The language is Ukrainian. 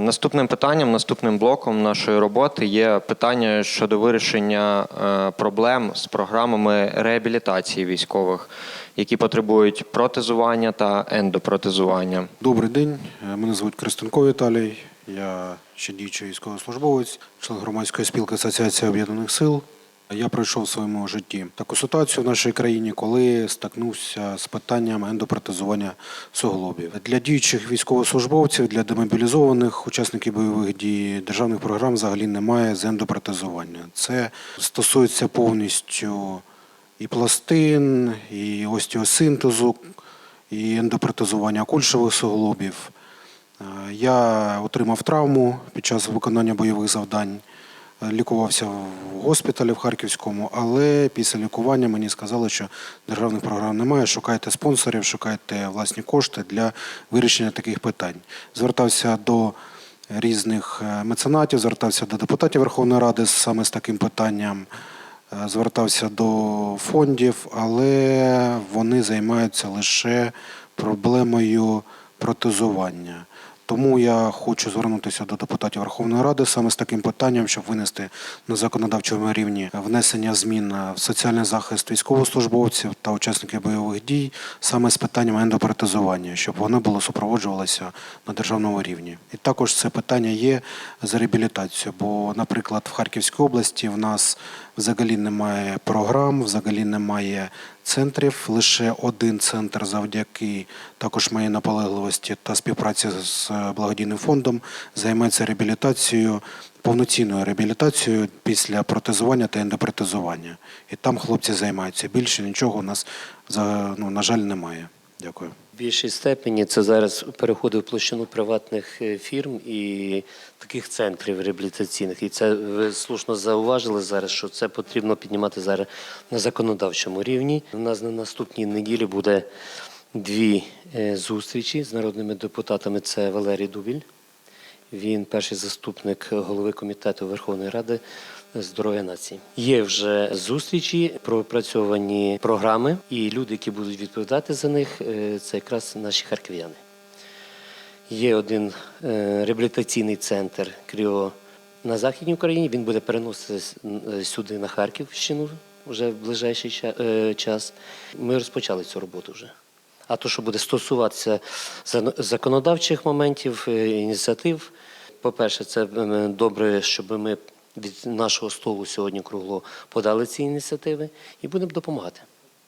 Наступним питанням, наступним блоком нашої роботи є питання щодо вирішення е, проблем з програмами реабілітації військових, які потребують протезування та ендопротезування. Добрий день, Е, мене звуть Кристенко Віталій. Я ще діючий військовослужбовець, член громадської спілки Асоціації Об'єднаних Сил. Я пройшов в своєму житті таку ситуацію в нашій країні, коли стикнувся з питанням ендопротезування суглобів. Для діючих військовослужбовців, для демобілізованих учасників бойових дій державних програм взагалі немає з ендопротезування. Це стосується повністю і пластин, і остеосинтезу, і ендопротезування кульшових суглобів. Е, Я отримав травму під час виконання бойових завдань, лікувався в госпіталі в Харківському, але після лікування мені сказали, що державних програм немає. Шукайте спонсорів, шукайте власні кошти для вирішення таких питань. Звертався до різних е, меценатів, звертався до депутатів Верховної Ради саме з таким питанням. Е, Звертався до фондів, але вони займаються лише проблемою протезування. Тому я хочу звернутися до депутатів Верховної Ради саме з таким питанням, щоб винести на законодавчому рівні внесення змін в соціальний захист військовослужбовців та учасників бойових дій саме з питанням ендопротезування, щоб воно було супроводжувалося на державному рівні. І також це питання є з реабілітацією, бо, наприклад, в Харківській області в нас взагалі немає програм, взагалі немає центрів. Лише один центр завдяки також моїй наполегливості та співпраці з благодійним фондом займається реабілітацією, повноцінною реабілітацією після протезування та ендопротезування. І там хлопці займаються. Більше нічого у нас ну, на жаль немає. Дякую. Більшій степені це зараз переходить в площину приватних е, фірм і таких центрів реабілітаційних. І це ви слушно зауважили зараз, що це потрібно піднімати зараз на законодавчому рівні. У нас на наступній неділі буде дві е, зустрічі з народними депутатами. Це Валерій Дубіль. Він перший заступник голови комітету Верховної Ради здоров'я нації. Є вже зустрічі, пропрацьовані програми, і люди, які будуть відповідати за них, е, це якраз наші харків'яни. Є один е, реабілітаційний центр Кріо на Західній Україні. Він буде переноситися е, сюди на Харківщину вже в ближайший час. Ми розпочали цю роботу вже. А то, що буде стосуватися законодавчих моментів, е, ініціатив, по-перше, це добре, щоб ми від нашого столу сьогодні кругло подали ці ініціативи і будемо допомагати.